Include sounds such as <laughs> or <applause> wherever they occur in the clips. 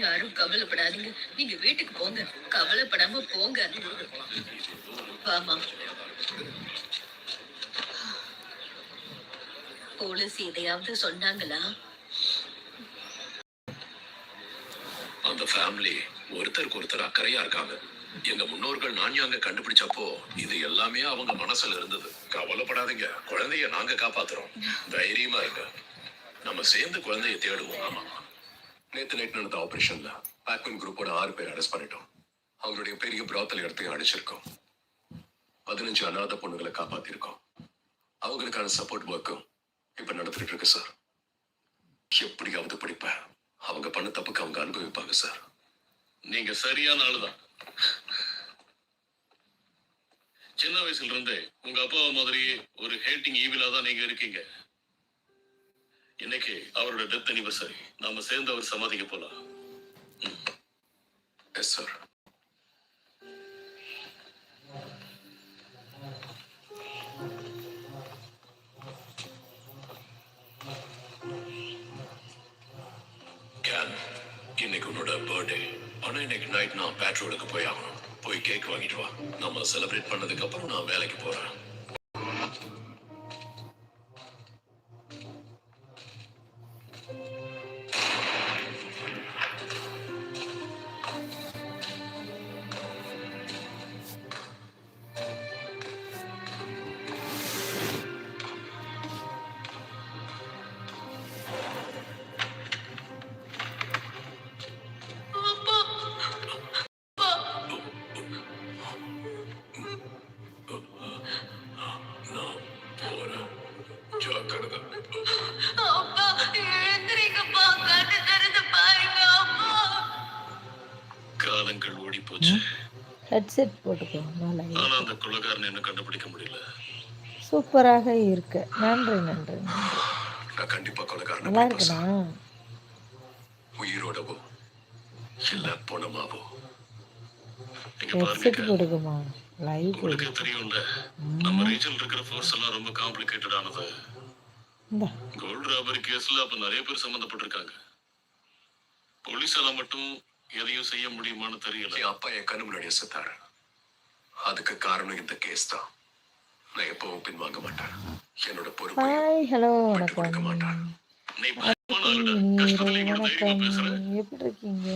யாரும் கவலைப்படாதீங்க நீங்க வீட்டுக்கு போங்க கவலைப்படாம போங்க வாமா போலீஸ் எதையாவது சொன்னாங்களா அந்த ஃபேமிலி ஒருத்தருக்கு ஒருத்தர் அக்கறையா இருக்காங்க. எங்க முன்னோர்கள் நான்யாங்க கண்டுபிடிச்சப்போ இது எல்லாமே அவங்க மனசுல இருந்தது. கவலைப்படாதீங்க. குழந்தைய நாங்க காப்பாத்துறோம். தைரியமா இருங்க. நம்ம சேர்ந்து குழந்தைய தேடுவோம். ஆமா. நேத்து நைட் நடந்த ஆபரேஷன்ல பேக்மன் குரூப்போட ஆறு பேர் அரெஸ்ட் பண்ணிட்டோம். அவங்களுடைய பெரிய பிராத்தல் இடத்தையும் அடிச்சிருக்கோம். பதினஞ்சு அநாத பொண்ணுகளை காப்பாத்திருக்கோம். அவங்களுக்கான சப்போர்ட் ஒர்க்கும் இப்ப நடந்துட்டு இருக்கு சார் எப்படியாவது படிப்பேன். அவங்க பண்ண தப்புக்கு அவங்க அனுபவிப்பாங்க சார் நீங்க சரியான ஆளுதான். சின்ன வயசுல இருந்தே உங்க அப்பாவை மாதிரியே ஒரு ஹேட்டிங் ஈவிலா தான் நீங்க இருக்கீங்க. இன்னைக்கு அவரோட டெத் அனிவர்சரி நாம சேர்ந்து அவர் சமாதிக்க போலாம். எஸ் சார் கேன் இன்னைக்கு உன்னோட பர்த்டே ஆனா இன்னைக்கு நைட் நான் பேட்ரோலுக்கு போய் ஆகணும். போய் கேக் வாங்கிட்டு வா. நம்ம செலிப்ரேட் பண்ணதுக்கு அப்புறம் நான் வேலைக்கு போறேன். ஹெட்செட் போட்டுக்கோ நல்லா அந்த கொள்ளக்காரனை என்ன கண்டுபிடிக்க முடியல. சூப்பராக இருக்கு. நன்றி நன்றி. நான் கண்டிப்பா கொலைகாரனை நல்லா இருக்குண்ணா. உயிரோடவோ இல்ல பணமாவோ. ஹெட்செட் போட்டுக்கோமா லைவ் உங்களுக்கே தெரியும்ல நம்ம ரீஜன் இருக்கிற ஃபோர்ஸ் எல்லாம் ரொம்ப காம்ப்ளிகேட்டட் ஆனது. கோல்டு ராபரி கேஸ்ல அப்ப நிறைய பேர் சம்பந்தப்பட்டிருக்காங்க போலீஸால மட்டும் எதையும் செய்ய முடியுமான்னு தெரியல. அப்பா என் கண்ணு முன்னாடியே செத்தாரு. அதுக்கு காரணம் இந்த கேஸ் தான். நான் எப்பவும் பின்வாங்க மாட்டேன். என்னோட பொறுப்பை ஹலோ கொடுக்க வணக்கம். மாட்டேன் எப்படி இருக்கீங்க?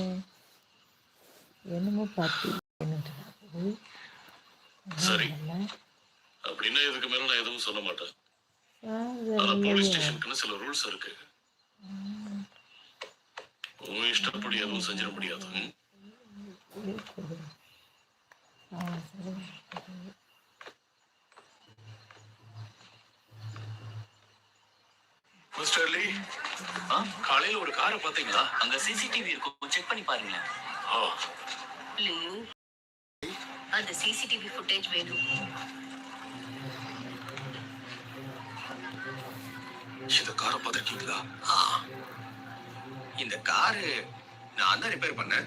என்னமோ பார்த்து சரி. அப்படின்னா இதுக்கு மேல நான் எதுவும் சொல்ல மாட்டேன். ஆனா போலீஸ். ஸ்டேஷனுக்குன்னு சில ரூல்ஸ் இருக்கு. உன் இஷ்டப்படி எதுவும் செஞ்சிட முடியாது ம்? இருக்குது. ஆ, சரி. Mister Lee? காலையில ஒரு காரை பாத்தீங்களா அங்க சிசிடிவி இருக்கும். செக் பண்ணி லியோ அந்த சிசிடிவி ஃபுட்டேஜ் வேணும். இந்த காரை பாத்திருக்கீங்களா இந்த காரு நான் தான் ரிப்பேர் பண்ணேன்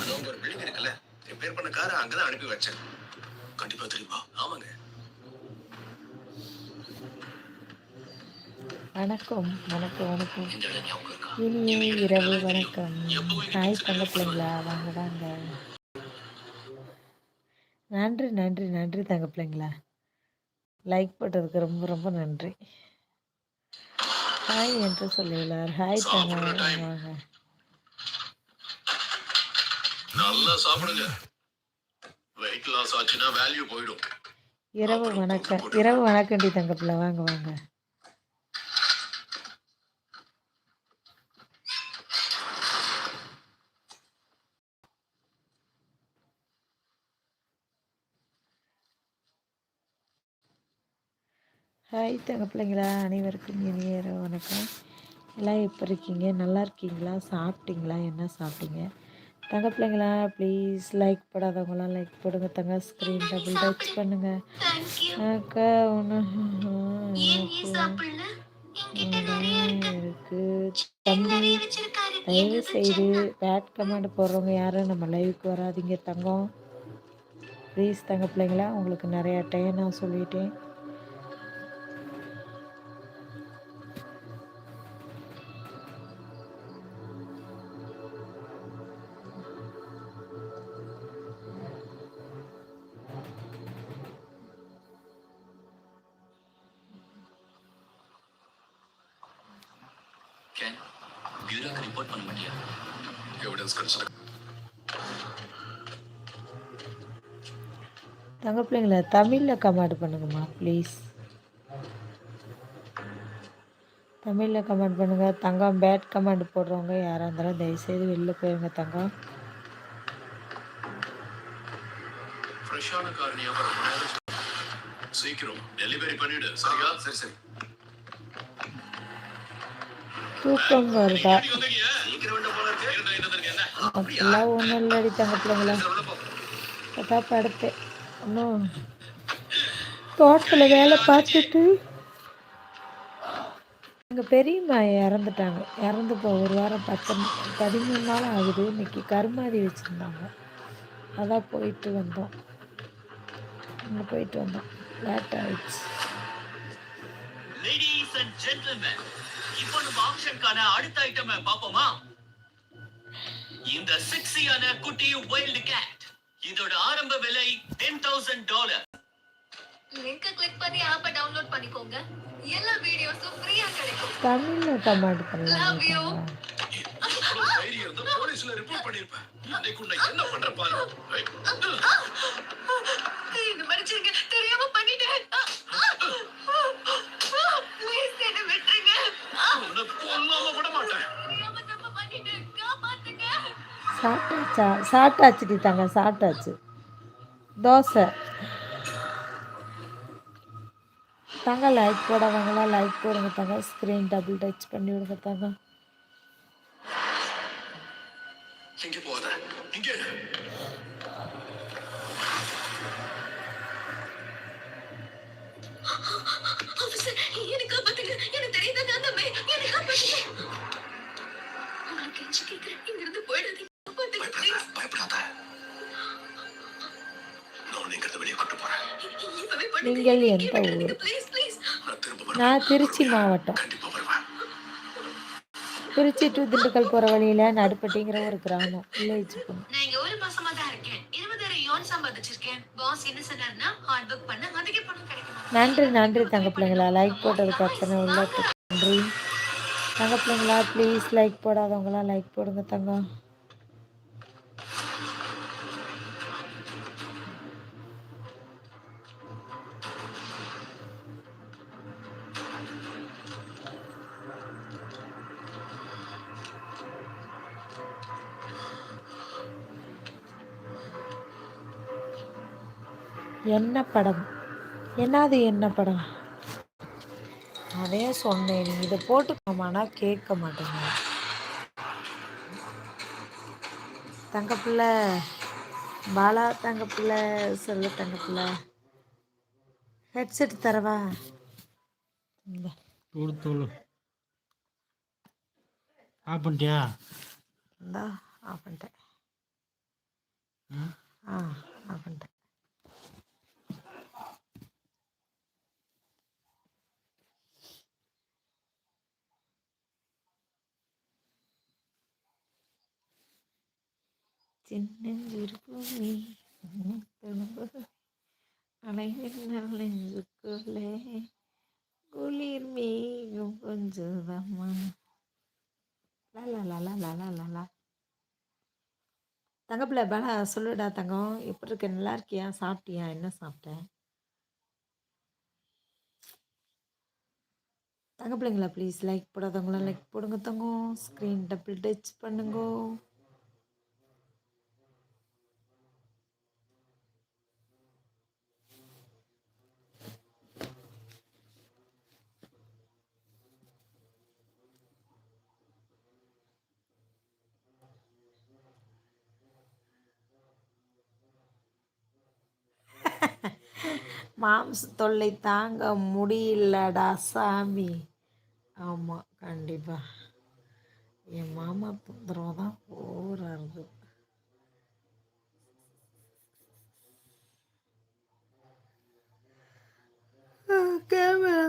அது உங்க ஒரு பில்டிங் இருக்குல்ல ரிப்பேர் பண்ண காரை அங்கதான் அனுப்பி வச்சேன். கண்டிப்பா தெரியுமா? ஆமாங்க. வணக்கம் வணக்கம் வணக்கம். இனிய இரவு வணக்கம். ஹாய் தங்க பிள்ளைங்களா வாங்க வாங்க. நன்றி நன்றி நன்றி தங்க பிள்ளைங்களா லைக் போட்டதுக்கு ரொம்ப ரொம்ப நன்றி. ஹாய் என்று சொல்லுகிறார் ஹாய் தங்க. வாங்க. நல்லா சாப்பிடுங்க. வெயிட் லாஸ் ஆச்சுன்னா வேல்யூ போயிடும். இரவு வணக்கம். இரவு வணக்கம்டி தங்க பிள்ளை. வாங்க வாங்க. ஹாய் தங்க பிள்ளைங்களா. அனைவருக்கும் இனிய இரவு வணக்கம். எல்லாம் எப்போ இருக்கீங்க? நல்லா இருக்கீங்களா? சாப்பிட்டீங்களா? என்ன சாப்பிட்டீங்க? தங்க பிள்ளைங்களா ப்ளீஸ் லைக் போடாதவங்களாம் லைக் போடுங்க. தங்க ஸ்க்ரீன் டபுள் டச் பண்ணுங்க. அக்கா இருக்கு. தம்பி செய்து பேட் கமெண்ட் போடுறவங்க யாரும் நம்ம லைவுக்கு வராதீங்க தங்கம். ப்ளீஸ் தங்க பிள்ளைங்களா உங்களுக்கு நிறையா டைம் நான் சொல்லிட்டேன். பியூரோக்கு ரிப்போர்ட் பண்ண மாட்டியா எவிடன்ஸ் கிடைச்சது தங்க பிள்ளைங்கள தமிழில் கமெண்ட் பண்ணுங்கம்மா ப்ளீஸ் தமிழில் கமெண்ட் பண்ணுங்கள் தங்கம் பேட் கமெண்ட் போடுறவங்க யாராக இருந்தாலும் தயவுசெய்து வெளில போயிருங்க தங்கம். சீக்கிரம் டெலிவரி பண்ணிடு சரியா? சரி சரி. தூக்கம் வருதா? அப்படிலாம் ஒன்றும் இல்லை தங்க பிள்ளைங்களா அதான் படுத்தேன். இன்னும் தோட்டத்தில் வேலை பார்த்துட்டு எங்கள் பெரியம்மா இறந்துட்டாங்க. இறந்து இப்போ ஒரு வாரம் பத்து பதிமூணு நாள் ஆகுது. இன்னைக்கு கருமாதி வச்சுருந்தாங்க. அதான் போயிட்டு வந்தோம். அங்கே போயிட்டு வந்தோம். லேட் ஆயிடுச்சு. இப்போ நம்ம ஆப்ஷனுக்கான அடுத்த ஐட்டம் பாப்போமா இந்த செக்ஸியான குட்டி வைல்ட் கேட் இதோட ஆரம்ப விலை ten thousand dollar link click பண்ணி ஆப்பை டவுன்லோட் பண்ணிக்கோங்க. எல்லா வீடியோஸும் ஃப்ரீயா கிடைக்கும். தமிழில் கமெண்ட் பண்ணலாம் தைரியம் இருந்தா போலீஸ்ல ரிப்போர்ட் பண்ணிருப்பேன். என்ன பண்ற பாரு. <laughs> சாப்பிட்டாச்சா? சாப்பிட்டாச்சு டீத்தாங்க சாப்பிட்டாச்சு. தோசை. தாங்க லைக் போடவங்களா லைக் போடுங்க தாங்க. ஸ்க்ரீன் டபுள் டச் பண்ணி விடுங்க தாங்க. எங்கே போத இங்கே. நீங்கள் எந்த ஊர் நான் திருச்சி மாவட்டம். திருச்சி டு திண்டுக்கல் போகிற வழியில் நடுப்பட்டிங்கிற ஒரு கிராமம். வில்லேஜ் நான் இங்க ஒரு மாசமா தான் இருக்கேன். இருபதாயிரம் யோன் சம்பாதிச்சிருக்கேன். பாஸ் என்ன சொன்னாருன்னா ஹார்ட் ஒர்க் பண்ண. அதுக்கே பணம் கிடைக்கும் நன்றி நன்றி தங்க பிள்ளைங்களா லைக் போட்டதுக்கு அத்தனை உள்ள தங்க பிள்ளைங்களா ப்ளீஸ் லைக் போடாதவங்களாம் லைக் போடுங்க தங்கம் என்ன படம்? என்னது என்ன படம்? அதே சொன்னேன் நீ இதை போட்டுக்கோமானா கேட்க மாட்டேங்க. தங்கப்பிள்ளை பாலா தங்கப்பிள்ளை சொல்லு தங்கப்பிள்ளை ஹெட்செட் தரவா? ஆஃப் பண்ணிட்டியா? இந்தா ஆஃப் பண்ணிட்டேன். ஆ? ஆஃப் பண்ணிட்டேன். சின்னஞ்சிறுபூமி அலைவில் நல்லெஞ்சுக்குள்ளே குளிர் மேகம் கொஞ்சதம்மா. தங்கப்பிள்ள பலா சொல்லுடா தங்கம். எப்படி இருக்க? நல்லா இருக்கியா? சாப்பிட்டியா? என்ன சாப்பிட்டேன் தங்கப்பிள்ளைங்களா ப்ளீஸ் லைக் போடாதவங்களாம் லைக் போடுங்க தங்கம். ஸ்க்ரீன் டபுள் டச் பண்ணுங்க. மாம்ச தொல்லை தாங்க முடியலடா சாமி. ஆமாம் கண்டிப்பாக என் மாமா தொந்தரவு தான் ஓவராக இருக்குது கேமரா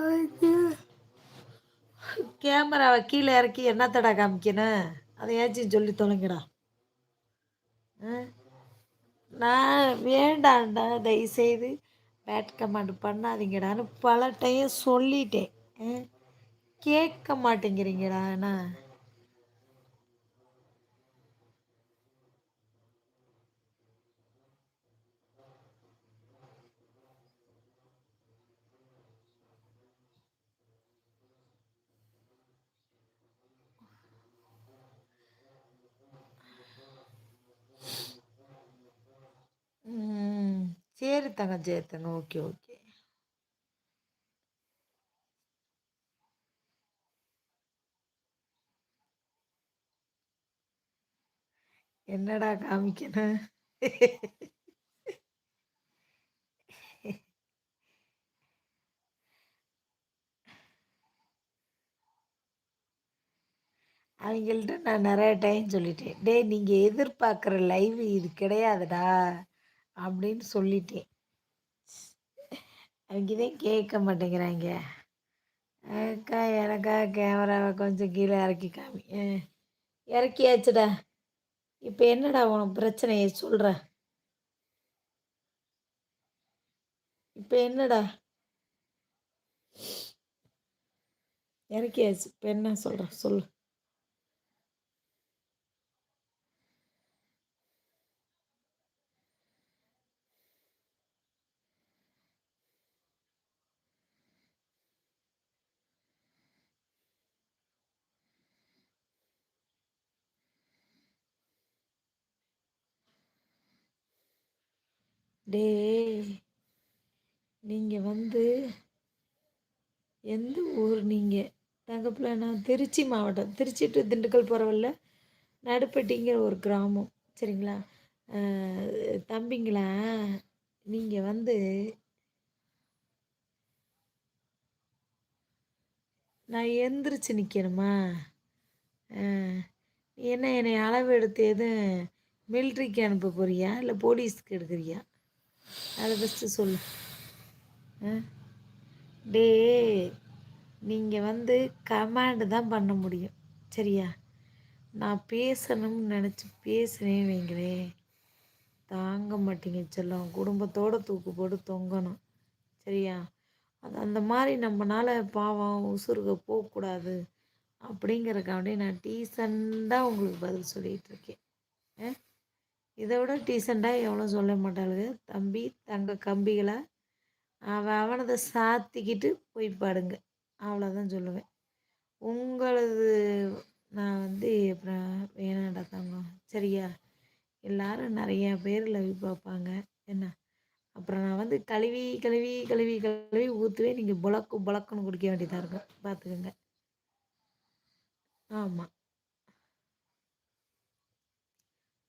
கேமராவை கீழே இறக்கி என்னத்தடா காமிக்கணும்? அதையாச்சும் சொல்லி தொலைங்கடா? நான் வேண்டாம்டா தயவுசெய்து. பேட் கமாண்ட் பண்ணாதீங்கடான்னு பல டைம் சொல்லிட்டேன் கேட்க மாட்டேங்கிறீங்கடா என்ன ம். சரி தங்க சரி தங்க ஓகே ஓகே என்னடா காமிக்கணும் அவங்கள்ட்ட நான் நிறைய டைம் சொல்லிட்டேன் டேய் நீங்கள் எதிர்பார்க்குற லைவ் இது கிடையாதுடா அப்படின்னு சொல்லிட்டேன். அவங்க தான் கேட்க மாட்டேங்கிறாங்க. அக்கா எனக்கா கேமராவை கொஞ்சம் கீழே இறக்கி காமி ஆ, இறக்கியாச்சுடா. இப்போ என்னடா உனக்கு பிரச்சனையை சொல்கிற இப்போ என்னடா? இறக்கியாச்சு. இப்போ என்ன சொல்கிற சொல்லு. டேய் நீங்கள் வந்து எந்த ஊர் நீங்கள் தங்கப்பில் நான் திருச்சி மாவட்டம். திருச்சி டு திண்டுக்கல் போகிறவல்ல நடுப்பட்டிங்கிற ஒரு கிராமம். சரிங்களா? தம்பிங்களா நீங்கள் வந்து நான் எந்திரிச்சு நிற்கணுமா என்ன என்னை அளவு எடுத்து எதுவும் மிலிட்ரிக்கு அனுப்ப போறியா? இல்லை போலீஸ்க்கு எடுக்கிறியா? அதை ஃபஸ்ட்டு சொல்லு. ஆ? டே நீங்கள் வந்து கமாண்டு தான் பண்ண முடியும். சரியா? நான் பேசணும்னு நினச்சி பேசுனேன் வைங்களேன் தாங்க மாட்டீங்க செல்லம். குடும்பத்தோடு தூக்கு போட்டு தொங்கணும். சரியா? அது அந்த மாதிரி நம்மளால் பாவம் உசுருக போகக்கூடாது அப்படிங்கிறக்காண்டி நான் டீசெண்டாக உங்களுக்கு பதில் சொல்லிகிட்ருக்கேன் ஆ? இதை விட டீசெண்டாக எவ்வளோ சொல்ல மாட்டாளுங்க தம்பி தங்க கம்பிகளை அவன் அவனதை சாத்திக்கிட்டு போய் பாடுங்க. அவ்வளோதான் சொல்லுவேன். உங்களது நான் வந்து அப்புறம் வேணாண்டா தங்கம். சரியா? எல்லாரும் நிறையா பேர் லவ் பார்ப்பாங்க. என்ன? அப்புறம் நான் வந்து கழுவி கழுவி கழுவி கழுவி ஊற்றுவேன் நீங்கள் புழக்கு புழக்குன்னு குடிக்க வேண்டியதாக இருக்கும். பார்த்துக்கோங்க. ஆமாம்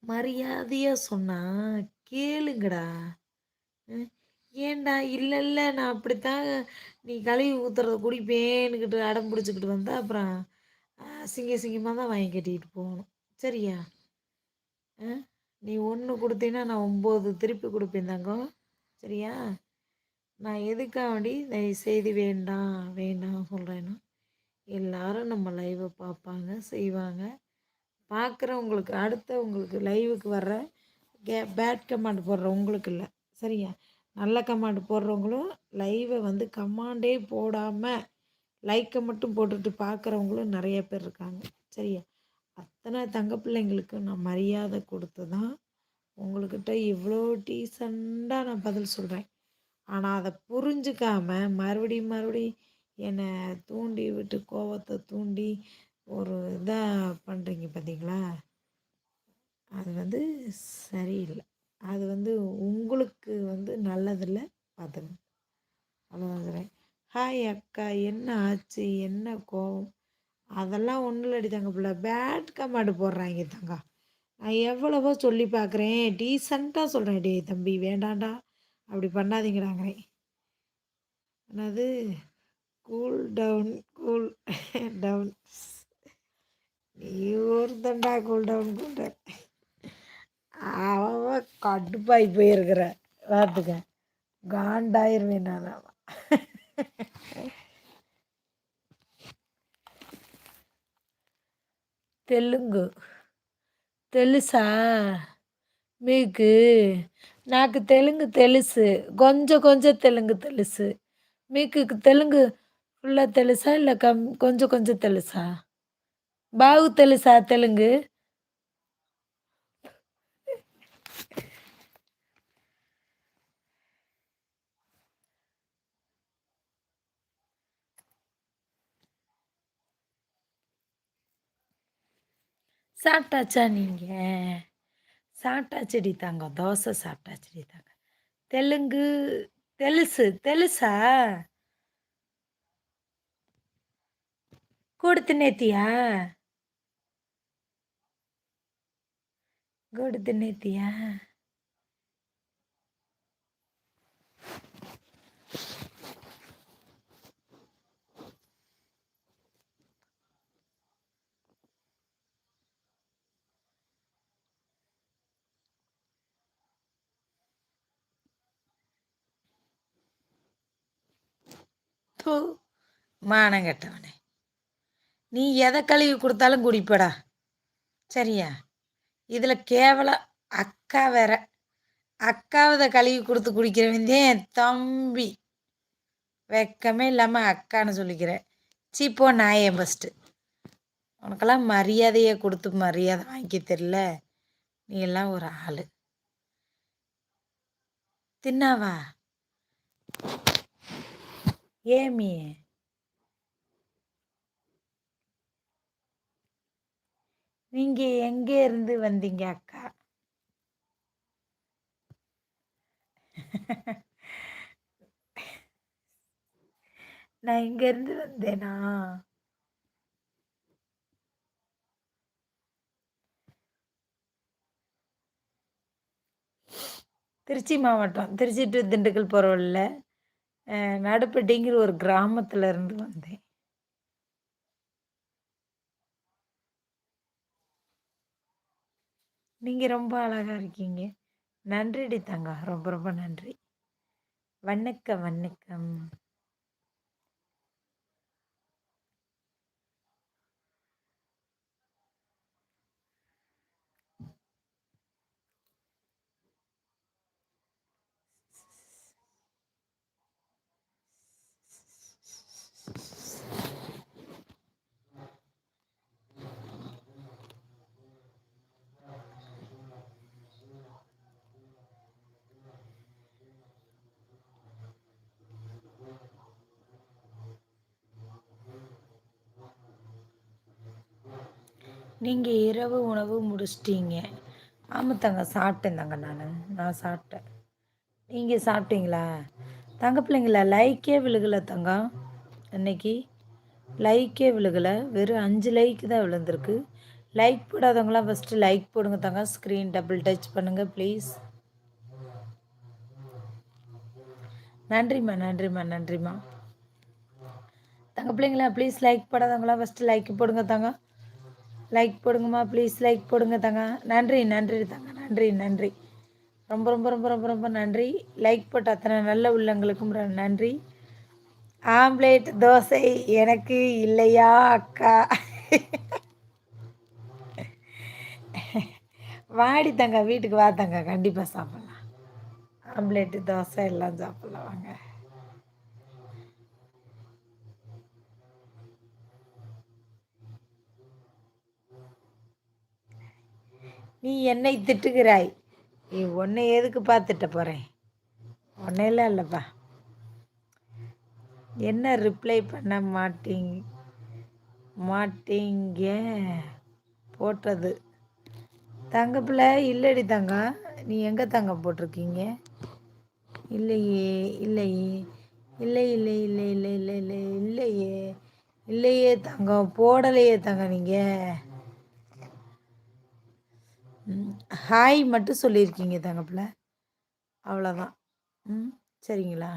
மரியாதையாக சொன்னா கேளுங்கடா. ஏண்டா இல்லை இல்லை. நான் அப்படித்தான். நீ கழுவி ஊற்றுறத குடிப்பேன்னுக்கிட்டு அடம் பிடிச்சிக்கிட்டு வந்தா அப்புறம் சிங்க சிங்கமாக தான் வாங்கி கட்டிக்கிட்டு போகணும். சரியா? ஆ நீ ஒன்று கொடுத்தீங்கன்னா நான் ஒம்பது திருப்பி கொடுப்பேன் தங்கம். சரியா? நான் எதுக்காக வேண்டி தயவு செய்து வேண்டாம் வேண்டாம் சொல்கிறேன்னா எல்லாரும் நம்ம லைவை பார்ப்பாங்க செய்வாங்க. பார்க்குறவங்களுக்கு அடுத்த உங்களுக்கு லைவுக்கு வர்ற கே பேட் கமாண்ட் போடுற உங்களுக்கு இல்லை. சரியா? நல்ல கமாண்ட் போடுறவங்களும் லைவை வந்து கமாண்டே போடாமல் லைக்கை மட்டும் போட்டுட்டு பார்க்குறவங்களும் நிறைய பேர் இருக்காங்க. சரியா? அத்தனை தங்க பிள்ளைங்களுக்கு நான் மரியாதை கொடுத்து தான் உங்கள்கிட்ட இவ்வளோ டீசண்டாக நான் பதில் சொல்கிறேன் ஆனால் அதை புரிஞ்சுக்காம மறுபடியும் மறுபடியும் என்னை தூண்டி விட்டு கோவத்தை தூண்டி ஒரு இதாக பண்ணுறீங்க பார்த்தீங்களா அது வந்து சரியில்லை. அது வந்து உங்களுக்கு வந்து நல்லதில்லை பார்த்துக்கணும் அவ்வளோதான் ஹாய் அக்கா என்ன ஆச்சு? என்ன கோவம்? அதெல்லாம் ஒன்றும் இல்லடி தங்க பிள்ளை. பேட் கமாண்டு போடுறாங்க தங்கா. நான் எவ்வளவோ சொல்லி பார்க்குறேன் டீசெண்டாக சொல்கிறேன் டே தம்பி வேண்டாண்டா. அப்படி பண்ணாதீங்கடாங்கிறேன். என்னது? கூல் டவுன் கூல் டவுன் நீ ஒருத்தண்டா கூல்டவுன் கூல்டவுன் அவன் கடுப்பாகி போயிருக்கிற பார்த்துக்க காண்டாயிருவேன் நான் அவன் தெலுங்கு తెలుసా మీకు నాకు తెలుగు తెలుసు కొంచెం కొంచెం తెలుగు తెలుసు మీకు తెలుగు ఫుల్లా తెలుసా ఇలా కం కొంచెం కొంచెం తెలుసా బాగా తెలుసా తెలుగు சாப்பிட்டாச்சா நீங்கள் சாப்பிட்டாச்சடி தாங்க தோசை சாப்பிட்டாச்சடி தாங்க தெலுங்கு தெலுசு தெலுசா கூடு தின்னேத்தியா கொடுத்து நித்தியா தூ மானம் கெட்டவனே. நீ எதை கழுவி கொடுத்தாலும் குடிப்படா. சரியா? இதில் கேவலம் அக்கா வேற. அக்காவதை கழுவி கொடுத்து குடிக்கிறவன் என் தம்பி. வெக்கமே இல்லாமல் அக்கான்னு சொல்லிக்கிறேன் சீப்போ நாயே ஃபஸ்ட்டு உனக்கெல்லாம் மரியாதையை கொடுத்து மரியாதை வாங்கிக்க தெரில நீ எல்லாம் ஒரு ஆள். தின்னாவா? ஏமி நீங்க எங்கே இருந்து வந்தீங்க அக்கா? நான் இங்க இருந்து வந்தேனா? திருச்சி மாவட்டம் திருச்சி டு திண்டுக்கல் போகிற நடுப்பட்டிங்கிற ஒரு கிராமத்துல இருந்து வந்தேன். நீங்கள் ரொம்ப அழகா இருக்கீங்க. நன்றிடி தங்கா. ரொம்ப ரொம்ப நன்றி. வணக்கம் வணக்கம். நீங்கள் இரவு உணவு முடிச்சிட்டீங்க. ஆமாம் தங்க சாப்பிட்டேன் தங்க நான். நான் சாப்பிட்டேன். நீங்கள் சாப்பிட்டீங்களா? தங்க பிள்ளைங்களா லைக்கே விழுகலை தங்கம் இன்னைக்கு லைக்கே விழுகலை. வெறும் அஞ்சு லைக்கு தான் விழுந்திருக்கு. லைக் போடாதவங்களாம் ஃபஸ்ட்டு லைக் போடுங்க தங்க. ஸ்க்ரீன் டபுள் டச் பண்ணுங்கள் ப்ளீஸ் நன்றிம்மா நன்றிம்மா நன்றிம்மா. தங்க பிள்ளைங்களா ப்ளீஸ் லைக் போடாதவங்களாம் ஃபஸ்ட்டு லைக் போடுங்க தங்க. லைக் போடுங்கம்மா ப்ளீஸ் லைக் போடுங்க தங்க. நன்றி நன்றி தங்க நன்றி நன்றி. ரொம்ப ரொம்ப ரொம்ப ரொம்ப ரொம்ப நன்றி. லைக் போட்ட அத்தனை நல்ல உள்ளங்களுக்கும் நன்றி. ஆம்லேட் தோசை எனக்கு இல்லையா அக்கா? வாடி தங்க வீட்டுக்கு வா தங்க. கண்டிப்பாக சாப்பிட்லாம். ஆம்லேட்டு தோசை எல்லாம் சாப்பிட்லாம் வாங்க. நீ என்னை திட்டுகிறாய்? நீ உன்னை எதுக்கு பார்த்துட்ட போகிறேன் ஒன்னையெல்லாம் இல்லைப்பா. என்ன ரிப்ளை பண்ண மாட்டீங்க மாட்டீங்க? போட்டது. தங்கப்பில் இல்லடி தங்கம் நீ எங்கே தங்கம் போட்டிருக்கீங்க? இல்லையே இல்லையே. இல்லை இல்லை இல்லை இல்லை இல்லை இல்லை இல்லையே. இல்லையே தங்கம் போடலையே தங்க நீங்கள் ஹாய் மட்டும் சொல்லியிருக்கீங்க தங்கப்பில் அவ்வளோதான் ம் சரிங்களா?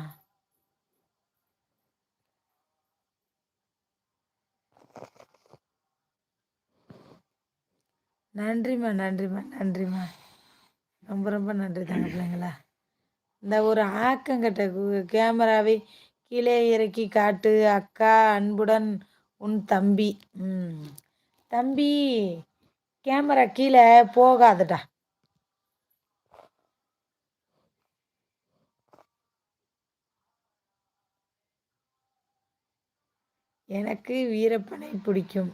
நன்றிம்மா நன்றிம்மா நன்றிம்மா. ரொம்ப ரொம்ப நன்றி தாங்க பிள்ளைங்களா இந்த ஒரு ஆக்கங்கிட்ட கு- கேமராவை கீழே இறக்கி காட்டு அக்கா அன்புடன் உன் தம்பி. ம் தம்பி. கேமரா கீழே போகாதுடா. எனக்கு வீரப்பனை பிடிக்கும்.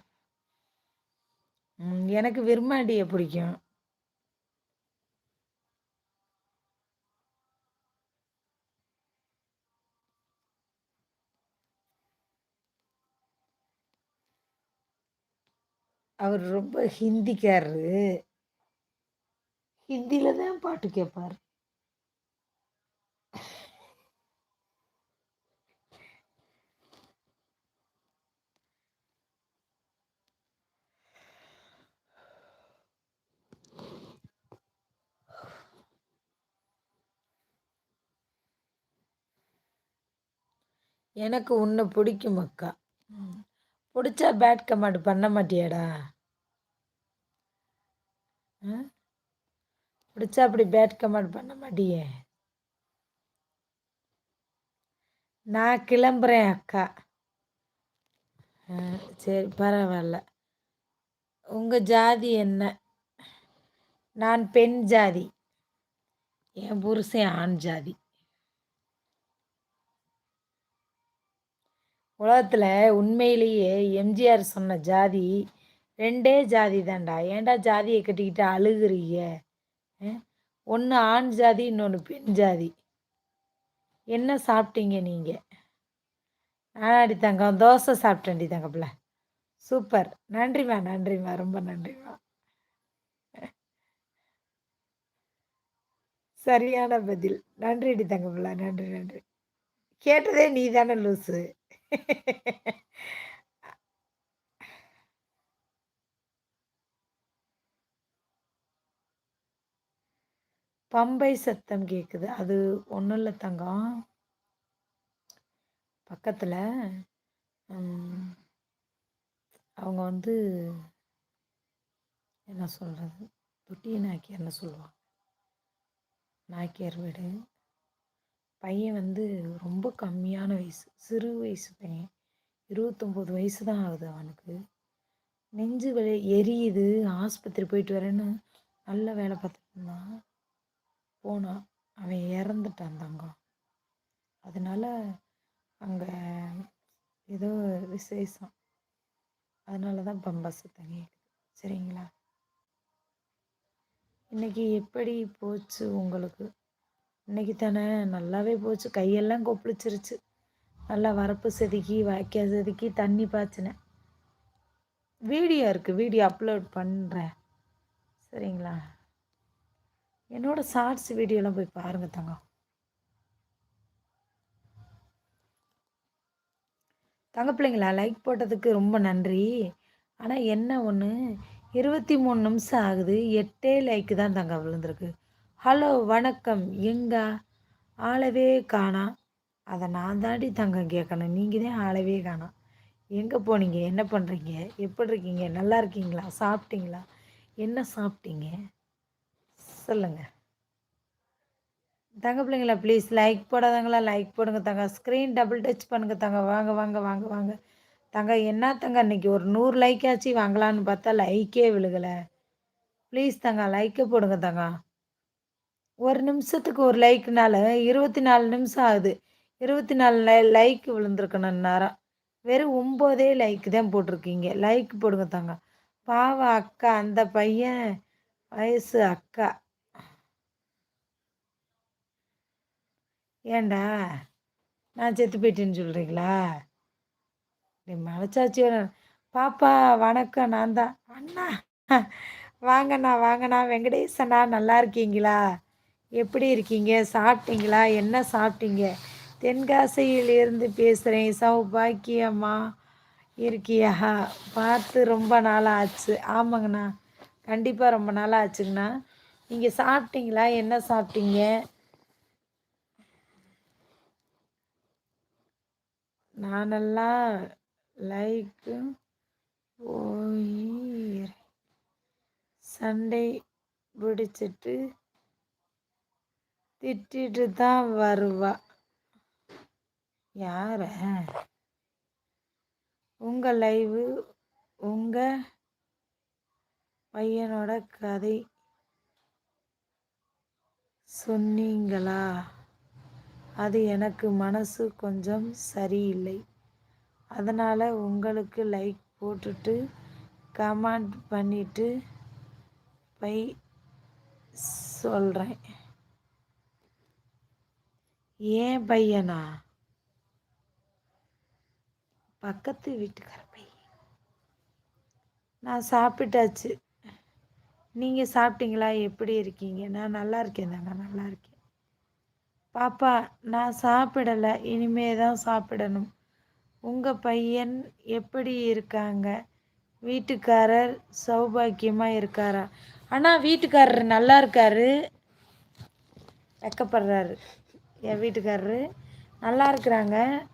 எனக்கு விரும்மாண்டியை பிடிக்கும். அவர் ரொம்ப ஹிந்திக்காரரு. ஹிந்தியில தான் பாட்டு கேட்பார் எனக்கு உன்னை பிடிக்கும் அக்கா. பிடிச்சா பேட் கமெண்ட் பண்ண மாட்டியாடா? ஆ? பிடிச்சா அப்படி பேட் கமெண்ட் பண்ண மாட்டியே? நான் கிளம்புறேன் அக்கா. ஆ, சரி பரவாயில்ல. உங்கள் ஜாதி என்ன? நான் பெண் ஜாதி. என் புருஷன் ஆண் ஜாதி. உலகத்தில் உண்மையிலேயே எம்ஜிஆர் சொன்ன ஜாதி ரெண்டே ஜாதி தான்டா. ஏன்டா ஜாதியை கட்டிக்கிட்டு அழுகுறீங்க? ஒன்று ஆண் ஜாதி இன்னொன்று பெண் ஜாதி. என்ன சாப்பிட்டீங்க நீங்கள் ஆடி தங்கம் தோசை சாப்பிட்டேன்டி தங்கப்பில் சூப்பர். நன்றிம்மா நன்றிம்மா. ரொம்ப நன்றிம்மா. சரியான பதில். நன்றிடி தங்கப்பில் நன்றி நன்றி. கேட்டதே நீ தானே லூசு. பம்பை சத்தம் கேட்குது அது ஒன்றும் இல்லை தங்கம் பக்கத்தில் அவங்க வந்து என்ன சொல்கிறது தொட்டி நாய்க்கியார்னு சொல்லுவாங்க. நாய்க்கியார் வீடு. பையன் வந்து ரொம்ப கம்மியான வயசு சிறு வயசு பையன். இருபத்தொம்போது வயசு தான் ஆகுது அவனுக்கு. நெஞ்சு வலி எரியுது. ஆஸ்பத்திரி போயிட்டு வரேன்னு நல்ல வேலை பார்த்துட்டு இருந்தான். போனான் அவன் இறந்துட்டான் தங்கம். அதனால அங்கே ஏதோ விசேஷம். அதனால தான் பம்பா சத்தம் சரிங்களா? இன்னைக்கு எப்படி போச்சு உங்களுக்கு? இன்னைக்கு தானே? நல்லாவே போச்சு. கையெல்லாம் கொப்பளிச்சிருச்சு. நல்லா வரப்பு செதுக்கி வாய்க்கா செதுக்கி தண்ணி பாய்ச்சினேன். வீடியோ இருக்குது வீடியோ அப்லோட் பண்ணுறேன் சரிங்களா? என்னோட ஷார்ட்ஸ் வீடியோலாம் போய் பாருங்கள் தங்கம் தங்க பிள்ளைங்களா லைக் போட்டதுக்கு ரொம்ப நன்றி. ஆனால் என்ன ஒன்று இருபத்தி மூணு நிமிஷம் ஆகுது. எட்டே லைக்கு தான் தங்க விழுந்திருக்கு. ஹலோ வணக்கம். எங்கா? ஆளவே காணா. அதை நான் தாண்டி தங்கம் கேட்கணும். நீங்கள் தான் ஆளவே காணோம் எங்கே போனீங்க? என்ன பண்ணுறீங்க எப்படி இருக்கீங்க? நல்லா இருக்கீங்களா? சாப்பிட்டீங்களா? என்ன சாப்பிட்டீங்க? சொல்லுங்கள் தங்க பிள்ளைங்களா ப்ளீஸ் லைக் போடாதங்களா லைக் போடுங்க தங்க. ஸ்க்ரீன் டபுள் டச் பண்ணுங்க தங்க. வாங்க வாங்க வாங்க வாங்க. தங்க என்ன தங்க? இன்னைக்கு ஒரு நூறு லைக் ஆச்சு. வாங்கலான்னு பார்த்தா லைக்கே விழுகலை. ப்ளீஸ் தங்க லைக்கே போடுங்க தங்க. ஒரு நிமிஷத்துக்கு ஒரு லைக்னால இருபத்தி நாலு நிமிஷம் ஆகுது. இருபத்தி நாலு லை லைக் விழுந்திருக்கணும் நேரம் வெறும் ஒம்போதே லைக் தான் போட்டிருக்கீங்க. லைக் போடுங்க தாங்க. பாவ அக்கா அந்த பையன் வயசு அக்கா. ஏண்டா நான் செத்து போயிட்டேன்னு சொல்கிறீங்களா நீ மலைச்சாச்சியோ பாப்பா வணக்கம். நான் தான். அண்ணா. வாங்கண்ணா வாங்கண்ணா. வெங்கடேசண்ணா நல்லா இருக்கீங்களா? எப்படி இருக்கீங்க? சாப்பிட்டீங்களா? என்ன சாப்பிட்டீங்க? தென்காசியிலிருந்து பேசுகிறேன் சௌபாக்கியம்மா இருக்கியா? பார்த்து ரொம்ப நாளாக ஆச்சு. ஆமாங்கண்ணா. கண்டிப்பாக ரொம்ப நாளாக ஆச்சுங்கண்ணா. நீங்கள் சாப்பிட்டீங்களா? என்ன சாப்பிட்டீங்க? நானெல்லாம் லைக்கு போய் சண்டை பிடிச்சிட்டு திட்டிட்டு தான் வருவா. யார? உங்கள் லைவு உங்கள் பையனோட கதை சொன்னீங்களா? அது எனக்கு மனசு கொஞ்சம் சரியில்லை. அதனால் உங்களுக்கு லைக் போட்டுட்டு கமெண்ட் பண்ணிட்டு பை சொல்கிறேன் ஏன் பையனா? பக்கத்து வீட்டுக்கார பையன். நான் சாப்பிட்டாச்சு. நீங்கள் சாப்பிட்டீங்களா? எப்படி இருக்கீங்க? நான் நல்லா இருக்கேன் நான் நல்லா இருக்கேன். பாப்பா நான் சாப்பிடலை. இனிமே தான் சாப்பிடணும். உங்கள் பையன் எப்படி இருக்காங்க? வீட்டுக்காரர் சௌபாக்கியமாக இருக்காரா? ஆனால் வீட்டுக்காரர் நல்லா இருக்காரு. வெக்கப்படுறாரு. என் வீட்டுக்காரரு. நல்லா இருக்கிறாங்க.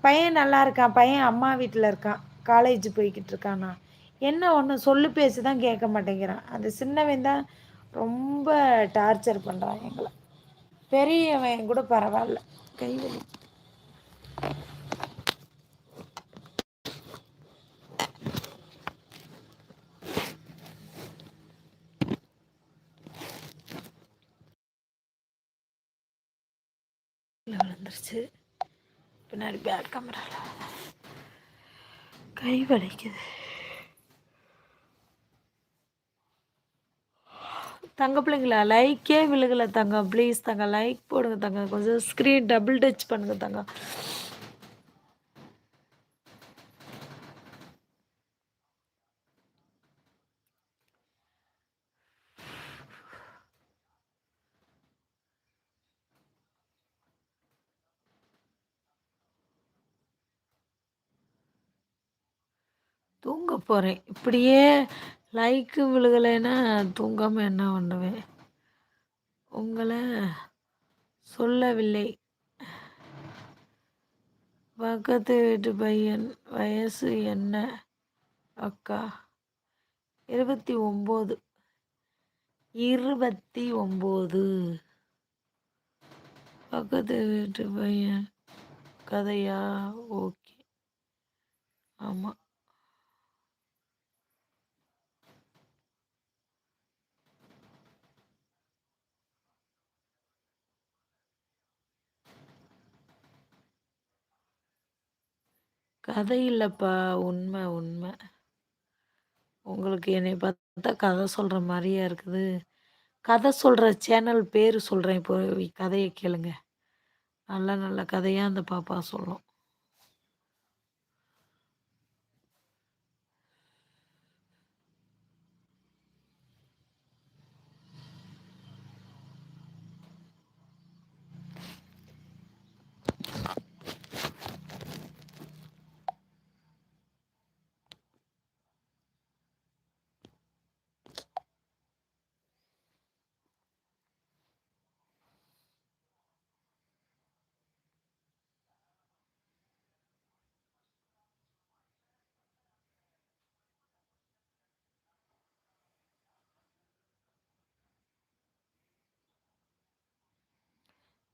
பையன் நல்லா இருக்கான். பையன் அம்மா வீட்டில் இருக்கான். காலேஜ் போய்கிட்டு இருக்கானா. என்ன ஒன்று சொல்லு பேசி தான் கேட்க மாட்டேங்கிறான். அந்த சின்னவன் தான் ரொம்ப டார்ச்சர் பண்ணுறான் எங்களை. பெரியவன் கூட பரவாயில்ல. கைவலி. விழுந்துருச்சு. பின்னாடி பேக் கேமராவில் கை வலிக்குது. தங்க பிள்ளைங்களா லைக்கே விழுகலை தங்க. ப்ளீஸ் தங்க லைக் போடுங்க தங்க. கொஞ்சம் ஸ்க்ரீன் டபுள் டச் பண்ணுங்க தங்க. தூங்க போகிறேன் இப்படியே லைக்கு விழுகலைன்னா தூங்காமல் என்ன பண்ணுவேன்? உங்களை சொல்லவில்லை. பக்கத்து வீட்டு பையன் வயசு என்ன? அக்கா இருபத்தி ஒம்பது. இருபத்தி ஒம்பது. பக்கத்து வீட்டு பையன் கதையா? ஓகே. ஆமாம் கதை இல்லைப்பா. உண்மை உண்மை. உங்களுக்கு என்னை பார்த்தா கதை சொல்கிற மாதிரியா இருக்குது. கதை சொல்கிற சேனல் பேர் சொல்கிறேன் இப்போ கதையை கேளுங்க. நல்ல நல்ல கதையாக அந்த பாப்பா சொல்லும்.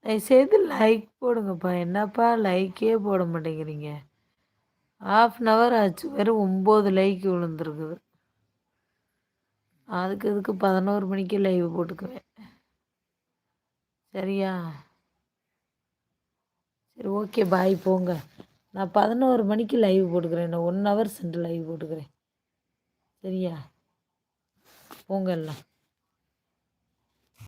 தயவுசெய்து லைக் போடுங்கப்பா. என்னப்பா லைக்கே போட மாட்டேங்கிறீங்க? ஆஃப் அன் ஹவர் ஆச்சு. வெறும் ஒம்பது லைக் விழுந்துருக்குது. அதுக்கு இதுக்கு பதினோரு மணிக்கு லைவ் போட்டுக்குவேன். சரியா? சரி ஓகே பாய் போங்க. நான் பதினோரு மணிக்கு லைவ் போட்டுக்கிறேன். நான் ஒன் ஹவர் சென்று லைவ் போட்டுக்கிறேன். சரியா? போங்க எல்லாம்.